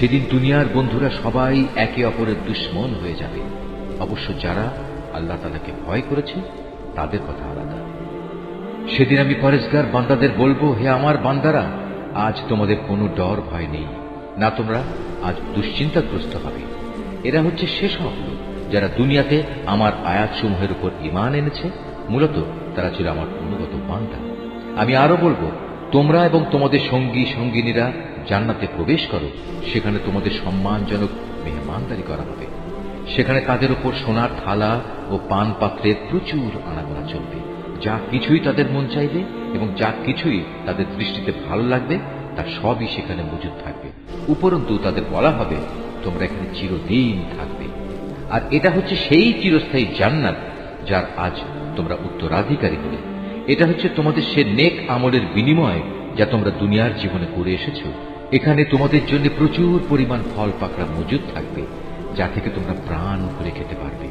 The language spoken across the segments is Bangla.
সেদিন দুনিয়ার বন্ধুরা সবাই একে অপরের দুশ্মন হয়ে যাবে। অবশ্য যারা আল্লাহ তালাকে ভয় করেছে, তাদের কথা আলাদা। সেদিন আমি পরেশগার বান্দাদের বলব, হে আমার বান্দারা, আজ তোমাদের কোনো ডর, ভয় নেই। না তোমরা আজ দুশ্চিন্তাগ্রস্ত হবে। এরা হচ্ছে সেসব যারা দুনিয়াতে আমার আয়াতসমূহের উপর ইমান এনেছে, মূলত তারা ছিল আমার অনুগত বান্দা। আমি আরও বলব, তোমরা এবং তোমাদের সঙ্গী, সঙ্গিনীরা জান্নাতে প্রবেশ করো, সেখানে তোমাদের সম্মানজনক মেহমানদারি করা হবে। সেখানে তাদের উপর সোনার থালা ও পান পাত্রের প্রচুর আনাগোনা চলবে। যা কিছুই তাদের মন চাইবে এবং যা কিছুই তাদের দৃষ্টিতে ভালো লাগবে, তা সবই সেখানে মজুদ থাকবে। উপরন্তু তাদের বলা হবে, তোমরা এখানে চিরদিন থাকবে। আর এটা হচ্ছে সেই চিরস্থায়ী জান্নাত যার আজ তোমরা উত্তরাধিকারী হলে। এটা হচ্ছে তোমাদের সে নেক আমলের বিনিময় যা তোমরা দুনিয়ার জীবনে করে এসেছ। এখানে তোমাদের জন্য প্রচুর পরিমাণ ফল পাকড়া মজুদ থাকবে, যা থেকে তোমরা প্রাণ ভরে খেতে পারবে।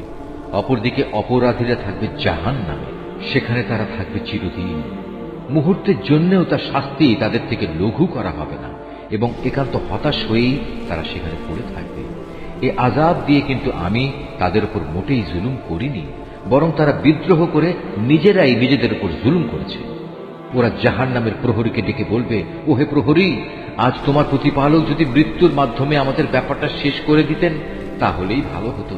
অপরদিকে অপরাধীরা থাকবে জাহান নামে সেখানে তারা থাকবে চিরদিন। মুহূর্তের জন্যেও তার শাস্তি তাদের থেকে লঘু করা হবে না, এবং একান্ত হতাশ হয়েই তারা সেখানে পড়ে থাকবে। এ আজাব দিয়ে কিন্তু আমি তাদের উপর মোটেই জুলুম করিনি, বরং তারা বিদ্রোহ করে নিজেরাই নিজেদের উপর জুলুম করেছে। ওরা জাহান নামের প্রহরীকে ডেকে বলবে ও হে প্রহরী আজ তোমার প্রতিপালক যদি মৃত্যুর মাধ্যমে আমাদের ব্যাপারটা শেষ করে দিতেন, তাহলেই ভালো হতো।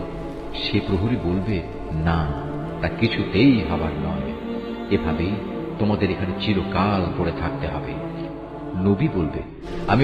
সে প্রহরী বলবে, না, তা কিছুতেই হবার নয়। এভাবেই তোমাদের এখানে চিরকাল পড়ে থাকতে হবে। নবী বলবে, আমি